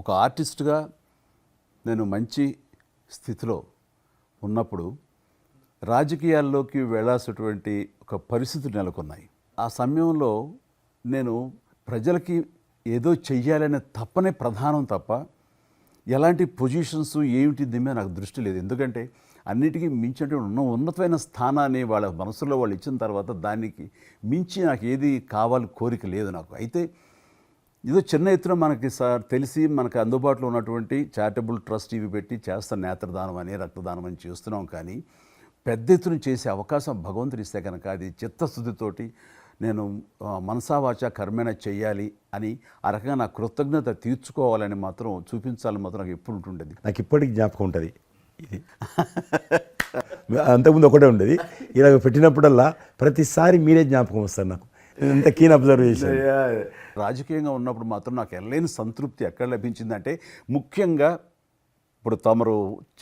ఒక ఆర్టిస్ట్గా నేను మంచి స్థితిలో ఉన్నప్పుడు రాజకీయాల్లోకి వెళ్ళాల్సినటువంటి ఒక పరిస్థితులు నెలకొన్నాయి. ఆ సమయంలో నేను ప్రజలకి ఏదో చెయ్యాలనే తప్పనే ప్రధానం తప్ప ఎలాంటి పొజిషన్స్ ఏమిటి దీని మీద నాకు దృష్టి లేదు. ఎందుకంటే అన్నిటికీ మించి ఉన్న ఉన్నతమైన స్థానాన్ని వాళ్ళ మనసులో వాళ్ళు ఇచ్చిన తర్వాత దానికి మించి నాకు ఏది కావాలి కోరిక లేదు నాకు. అయితే ఏదో చిన్న ఎత్తున మనకి సార్ తెలిసి మనకు అందుబాటులో ఉన్నటువంటి చారిటబుల్ ట్రస్ట్ ఇవి పెట్టి చేస్తాం నేత్రదానం అని రక్తదానం అని చేస్తున్నాం కానీ పెద్ద ఎత్తున చేసే అవకాశం భగవంతుడు ఇస్తే కనుక అది చిత్తశుద్ధితోటి నేను మనసావాచ కర్మేణ చేయాలి అని ఆ రకంగా నా కృతజ్ఞత తీర్చుకోవాలని మాత్రం చూపించాలని మాత్రం నాకు ఎప్పుడు ఉంటుండేది. నాకు ఇప్పటికి జ్ఞాపకం ఉంటుంది ఇది. అంతకుముందు ఒకటే ఉండేది. ఇలాగ పెట్టినప్పుడల్లా ప్రతిసారి మీరే జ్ఞాపకం వస్తారు నాకు. ఎంత కీన్ అబ్జర్వేషన్ రాజకీయంగా ఉన్నప్పుడు మాత్రం నాకు ఎనలేని సంతృప్తి ఎక్కడ లభించిందంటే ముఖ్యంగా ఇప్పుడు తమరు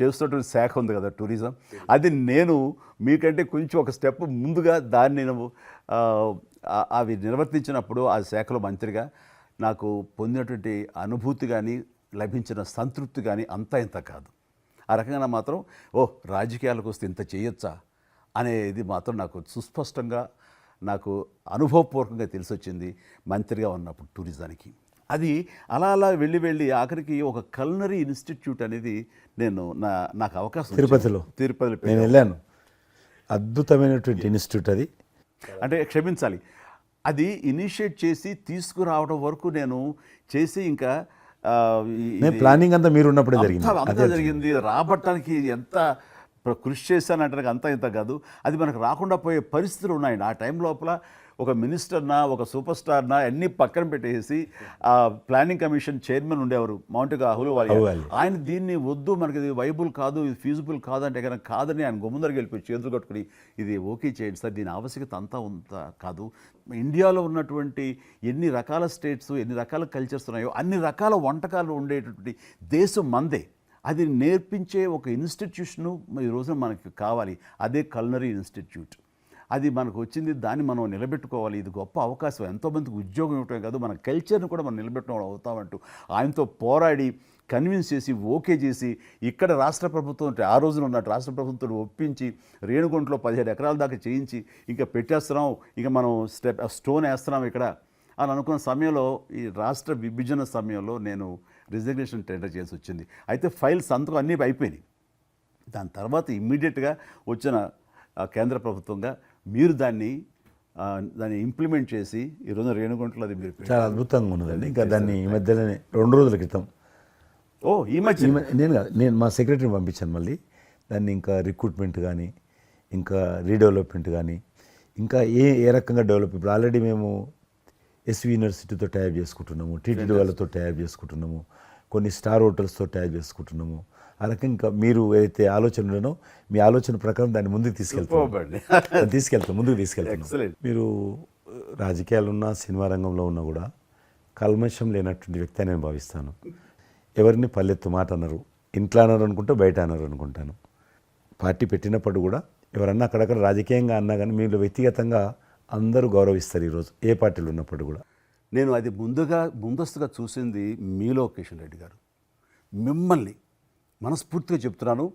చేస్తున్నటువంటి శాఖ ఉంది కదా టూరిజం అది నేను మీకంటే కొంచెం ఒక స్టెప్ ముందుగా దాన్ని నేను అవి నిర్వర్తించినప్పుడు ఆ శాఖలో మంత్రిగా నాకు పొందినటువంటి అనుభూతి కానీ లభించిన సంతృప్తి కానీ అంతా ఇంత కాదు. ఆ రకంగా మాత్రం ఓ రాజకీయాలకు వస్తే ఇంత చేయొచ్చా? అనేది మాత్రం నాకు సుస్పష్టంగా నాకు అనుభవపూర్వకంగా తెలిసి వచ్చింది మంత్రిగా ఉన్నప్పుడు టూరిజానికి. అది అలా అలా వెళ్ళి వెళ్ళి ఆఖరికి ఒక కల్నరీ ఇన్స్టిట్యూట్ అనేది నేను నా నాకు అవకాశం. తిరుపతిలో? తిరుపతిలో నేను. వెళ్ళాను. అద్భుతమైనటువంటి ఇన్స్టిట్యూట్ అది. అంటే క్షమించాలి. అది ఇనిషియేట్ చేసి తీసుకురావడం వరకు నేను చేసి ఇంకా ప్లానింగ్ అంతా మీరు ఉన్నప్పుడే జరిగింది. అంతా జరిగింది. రాబట్టడానికి ఎంత కృషి చేశానంటే అంతా ఇంత కాదు. అది మనకు రాకుండా పోయే పరిస్థితులు ఉన్నాయండి ఆ టైం లోపల ఒక మినిస్టర్నా ఒక సూపర్ స్టార్నా అన్ని పక్కన పెట్టేసి ఆ ప్లానింగ్ కమిషన్ చైర్మన్ ఉండేవారు మౌంట్ అహులు వాళ్ళు. ఆయన దీన్ని వద్దు మనకి ఇది వైబుల్ కాదు ఇది ఫీజిబుల్ కాదంటే కనుక కాదని ఆయన గుమ్మందరికి వెళ్ళిపోయి చేతులు కట్టుకుని ఇది ఓకే చేయండి సార్ దీని ఆవశ్యకత అంతా ఉంత కాదు. ఇండియాలో ఉన్నటువంటి ఎన్ని రకాల స్టేట్స్ ఎన్ని రకాల కల్చర్స్ ఉన్నాయో అన్ని రకాల వంటకాలు ఉండేటటువంటి దేశం మందే. అది నేర్పించే ఒక ఇన్స్టిట్యూషను ఈ రోజున మనకి కావాలి. అదే కల్నరీ ఇన్స్టిట్యూట్. అది మనకు వచ్చింది దాన్ని మనం నిలబెట్టుకోవాలి. ఇది గొప్ప అవకాశం. ఎంతోమందికి ఉద్యోగం ఇవ్వటమే కాదు మన కల్చర్ని కూడా మనం నిలబెట్టడం అవుతామంటూ ఆయనతో పోరాడి కన్విన్స్ చేసి ఓకే చేసి ఇక్కడ రాష్ట్ర ప్రభుత్వం ఆ రోజున ఉన్న రాష్ట్ర ప్రభుత్వం ఒప్పించి రేణుగుంటలో పదిహేడు ఎకరాల దాకా చేయించి ఇంకా పెట్టేస్తున్నాం. ఇంకా మనం స్టెప్ స్టోన్ వేస్తున్నాం ఇక్కడ. అని అనుకున్న సమయంలో ఈ రాష్ట్ర విభజన సమయంలో నేను రిజిగ్నేషన్ టెండర్ చేసి వచ్చింది. అయితే ఫైల్ సంతకం అన్నీ అయిపోయినాయి. దాని తర్వాత ఇమ్మీడియట్గా వచ్చిన కేంద్ర ప్రభుత్వంగా మీరు దాన్ని దాన్ని ఇంప్లిమెంట్ చేసి ఈరోజు రేణుగుంటలో అది మీరు. చాలా అద్భుతంగా ఉన్నదండి. ఇంకా దాన్ని ఈ మధ్యలోనే రెండు రోజుల క్రితం. ఓ ఈ మధ్య? నేను కాదు, నేను మా సెక్రటరీని పంపించాను మళ్ళీ. దాన్ని ఇంకా రిక్రూట్మెంట్ కానీ ఇంకా రీడెవలప్మెంట్ కానీ ఇంకా ఏ ఏ రకంగా డెవలప్ ఇప్పుడు ఆల్రెడీ మేము ఎస్వి యూనివర్సిటీతో టైప్ చేసుకుంటున్నాము టీటీడీ వాళ్ళతో టైప్ చేసుకుంటున్నాము కొన్ని స్టార్ హోటల్స్తో టైప్ చేసుకుంటున్నాము. ఆ రకంగా ఇంకా మీరు ఏదైతే ఆలోచన ఉండనో మీ ఆలోచన ప్రకారం దాన్ని ముందుకు తీసుకెళ్తాం. తీసుకెళ్తాం ముందుకు తీసుకెళ్తాం. మీరు రాజకీయాలు ఉన్నా సినిమా రంగంలో ఉన్నా కూడా కల్మషం లేనటువంటి వ్యక్తి అని నేను భావిస్తాను. ఎవరిని పల్లెత్తు మాట అన్నారు ఇంట్లో అన్నారు అనుకుంటే బయట అన్నారు అనుకుంటాను. పార్టీ పెట్టినప్పుడు కూడా ఎవరన్నా అక్కడక్కడ రాజకీయంగా అన్నా కానీ మీరు వ్యక్తిగతంగా అందరూ గౌరవిస్తారు ఈరోజు ఏ పార్టీలు ఉన్నప్పుడు కూడా. నేను అది ముందుగా ముందస్తుగా చూసింది మీలో కిషన్ రెడ్డి గారు. మిమ్మల్ని మనస్ఫూర్తిగా చెప్తున్నాను.